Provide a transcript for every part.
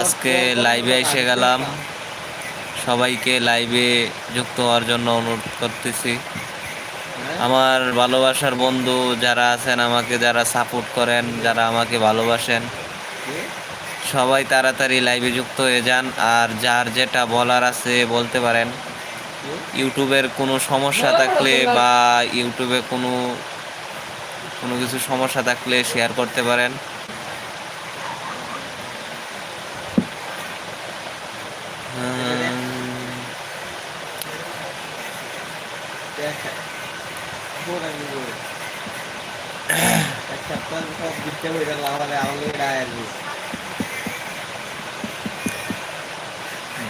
আজকে লাইভে এসে গেলাম। সবাইকে লাইভে যুক্ত হওয়ার জন্য অনুরোধ করতেছি। আমার ভালোবাসার বন্ধু যারা আছেন, আমাকে যারা সাপোর্ট করেন, যারা আমাকে ভালোবাসেন, সবাই তাড়াতাড়ি লাইভে যুক্ত হয়ে যান। আর যার যেটা বলার আছে বলতে পারেন। ইউটিউবের কোনো সমস্যা থাকলে বা ইউটিউবে কোনো কোনো কিছু সমস্যা থাকলে শেয়ার করতে পারেন।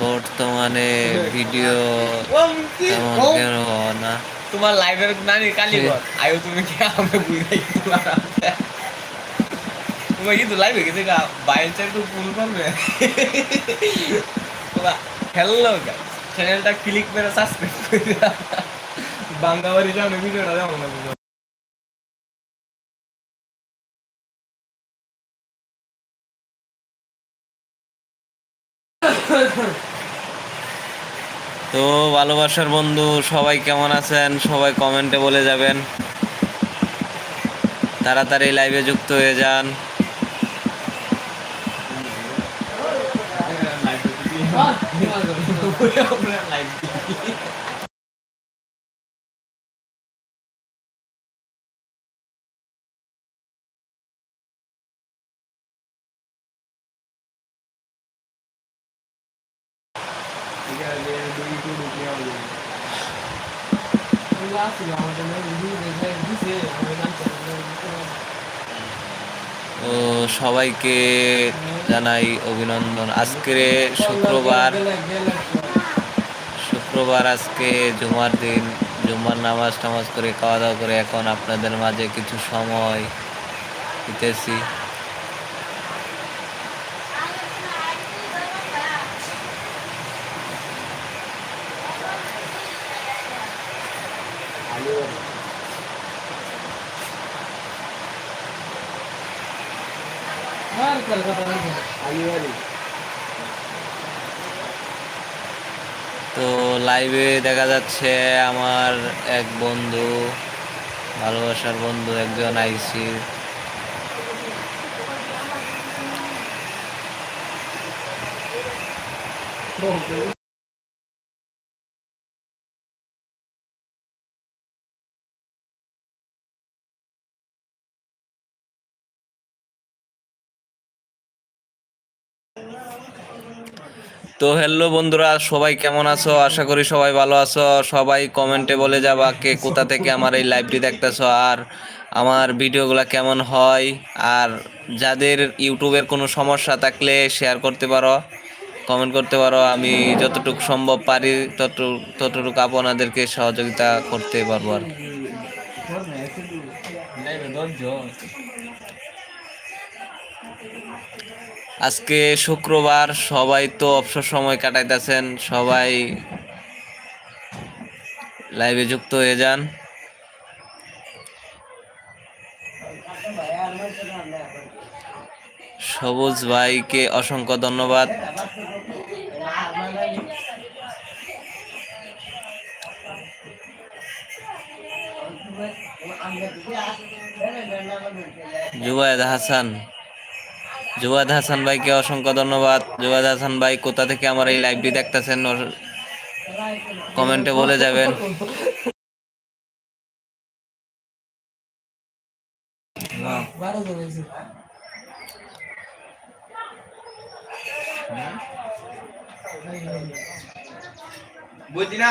বর্তমানে ভিডিও তেমন কেন হয় না। তোমার লাইভের নানি কালীগড় আয়ো তুমি কি আমি বুঝাই তুমি কিন্তু লাইভে গেছে গা বাইরে তো ফুল করবে। হ্যালো চ্যানেলটা ক্লিক করে সাবস্ক্রাইব করে বাঙ্গাবাড়ি ভিডিওটা তো ভালোবাসার বন্ধু সবাই কেমন আছেন? সবাই কমেন্টে বলে যাবেন। তাড়াতাড়ি লাইভে যুক্ত হয়ে যান। তো সবাইকে জানাই অভিনন্দন। আজকে শুক্রবার। শুক্রবার আজকে জুমার দিন। জুমার নামাজ টামাজ করে খাওয়া দাওয়া করে এখন আপনাদের মাঝে কিছু সময় দিতেছি। তো লাইভে দেখা যাচ্ছে আমার এক বন্ধু ভালোবাসার বন্ধু একজন আইসি তো হ্যালো বন্ধুরা, সবাই কেমন আছো? আশা করি সবাই ভালো আছো। সবাই কমেন্টে বলে যাবা কে কোথা থেকে আমার এই লাইভটি দেখতেছো আর আমার ভিডিওগুলো কেমন হয়। আর যাদের ইউটিউবের কোনো সমস্যা থাকলে শেয়ার করতে পারো কমেন্ট করতে পারো। আমি যতটুকু সম্ভব পারি, ততটুকু ততটুকু আপনাদেরকে সহযোগিতা করতে পারব আর কি। আজকে শুক্রবার, সবাই তো অবসর সময় কাটাইতেছেন, সবাই লাইভে যুক্ত হয়ে যান। সবুজ ভাইকে অসংখ্য ধন্যবাদ। জুবায়েদ হাসান। জুবাদ হাসান ভাইকে অসংখ্য ধন্যবাদ। জুবাদ হাসান ভাই, কোথা থেকে আমার এই লাইভটি দেখতেছেন কমেন্টে বলে যাবেন। বুঝি না?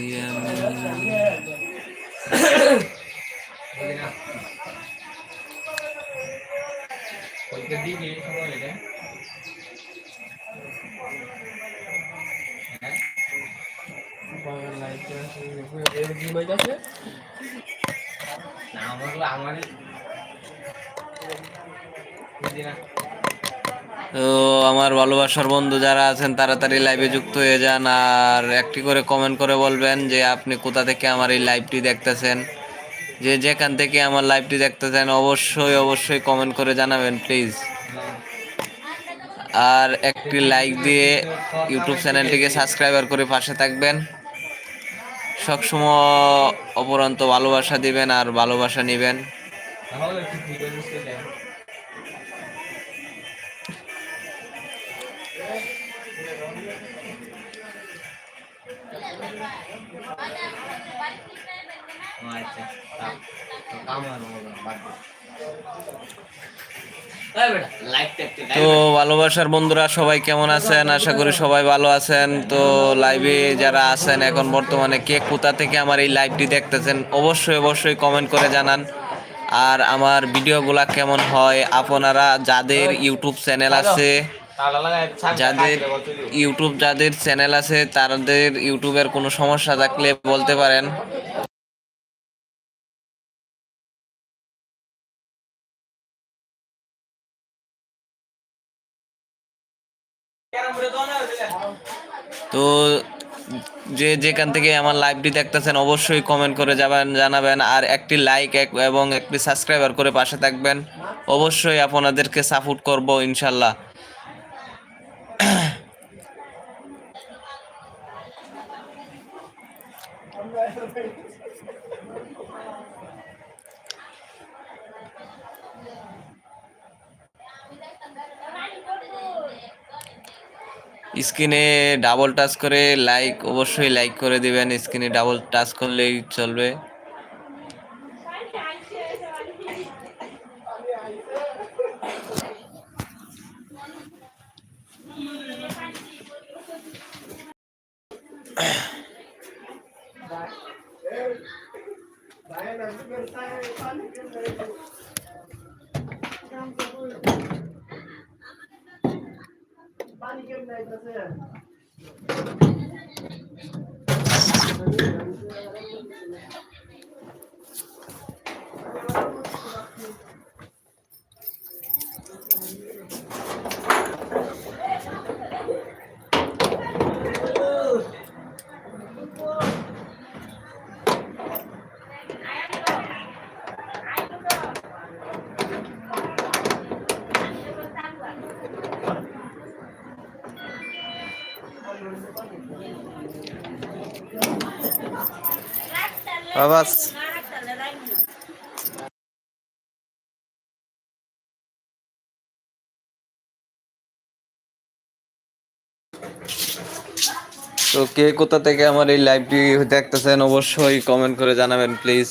তো আমার ভালোবাসার বন্ধু যারা আছেন, তাড়াতাড়ি লাইভে যুক্ত হয়ে যান আর একটি করে কমেন্ট করে বলবেন যে আপনি কোথা থেকে আমার এই লাইভটি দেখতেছেন। যে যেখান থেকে আমার লাইভটি দেখতেছেন, অবশ্যই অবশ্যই কমেন্ট করে জানাবেন প্লিজ আর একটি লাইক দিয়ে ইউটিউব চ্যানেলটিকে সাবস্ক্রাইবার করে পাশে থাকবেন। সবসময় অপরন্ত ভালোবাসা দিবেন আর ভালোবাসা নেবেন। আচ্ছা তো ভালোবাসার বন্ধুরা সবাই কেমন আছেন? আশা করি সবাই ভালো আছেন। তো লাইভে যারা আছেন এখন বর্তমানে কে কোথা থেকে আমার এই লাইভটি দেখতেছেন অবশ্যই অবশ্যই কমেন্ট করে জানান। আর আমার ভিডিওগুলা কেমন হয় আপনারা যাদের ইউটিউব চ্যানেল আছে যাদের ইউটিউব যাদের চ্যানেল আছে তাদের ইউটিউবের কোনো সমস্যা থাকলে বলতে পারেন। তো যে যেখান থেকে আমার লাইভটি দেখতেছেন, অবশ্যই কমেন্ট করে যাবেন, জানাবেন। আর একটি লাইক এবং একটি সাবস্ক্রাইবার করে পাশে থাকবেন। অবশ্যই আপনাদেরকে সাপোর্ট করব, ইনশাল্লাহ। স্ক্রিনে ডাবল টাচ করে লাইক অবশ্যই লাইক করে দিবেন। স্ক্রিনে ডাবল টাচ করলেই চলবে। Thank you. বাবাস তো কে কোথা থেকে আমার এই লাইভটি দেখতেছেন অবশ্যই কমেন্ট করে জানাবেন প্লিজ